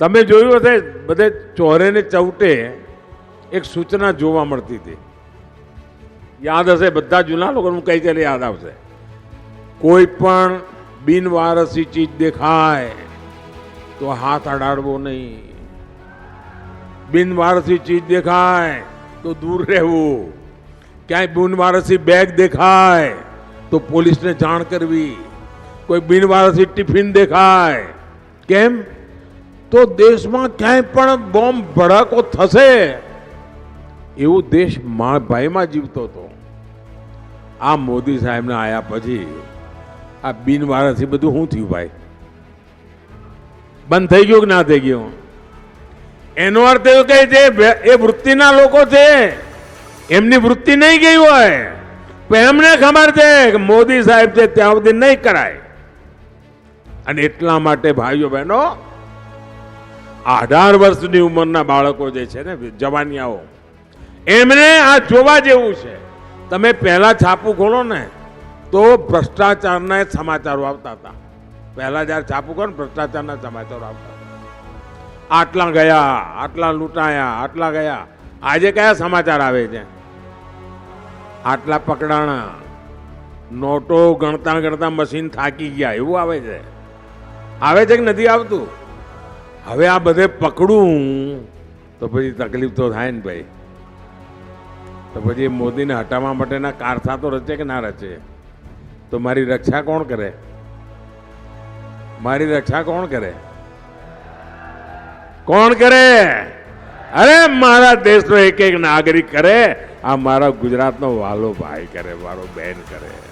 તમે જોયું હશે બધે ચોરે ને ચૌટે એક સૂચના જોવા મળતી હતી યાદ હશે બધા જૂના લોકોનું કઈ ચાલે યાદ આવશે કોઈ પણ બિનવારસી ચીજ દેખાય તો હાથ અડાડવો નહીં બિનવારસી ચીજ દેખાય તો દૂર રહેવું ક્યાંય બિનવારસી બેગ દેખાય તો પોલીસને જાણ કરવી કોઈ બિનવારસી ટિફિન દેખાય કેમ તો દેશમાં ક્યાંય પણ બોમ્બ ભડાકો થશે? એવું દેશ મા ભાઈમાં જીવતો હતો. આ મોદી સાહેબને આયા પછી આ બિનવારસી બધું શું થયું ભાઈ? બંધ થઈ ગયું કે ના થઈ ગયું? એનો અર્થ એવું કહે છે એ વૃત્તિના લોકો છે, એમની વૃત્તિ નહીં ગઈ હોય પણ એમને ખબર છે કે મોદી સાહેબ છે ત્યાં સુધી નહીં કરાય. અને એટલા માટે ભાઈઓ બહેનો અઢાર વર્ષની ઉંમરના બાળકો જે છે ને, જવાનિયાઓ, એમને આ જોવા જેવું છે. તમે પહેલા છાપું ખોલો ને, તો ભ્રષ્ટાચારના સમાચારો આવતા હતા. પહેલા જ્યારે છાપું ખોલો ને, ભ્રષ્ટાચારના સમાચારો આવતા હતા. આટલા ગયા, આટલા લૂંટાયા, આટલા ગયા. આજે કયા સમાચાર આવે છે? આટલા પકડાણા. નોટો ગણતા ગણતા મશીન થાકી ગયા, એવું આવે છે. આવે છે કે નથી આવતું? હવે આ બધે પકડું. તો પછી તકલીફ તો થાય ને ભાઈ. તો પછી મોદીને હટાવવા માટેના કારસા તો રચે કે ના રચે? તો મારી રક્ષા કોણ કરે? મારી રક્ષા કોણ કરે? કોણ કરે? અરે મારા દેશનો એક એક નાગરિક કરે. આ મારા ગુજરાતનો વાલો ભાઈ કરે, મારો બેન કરે.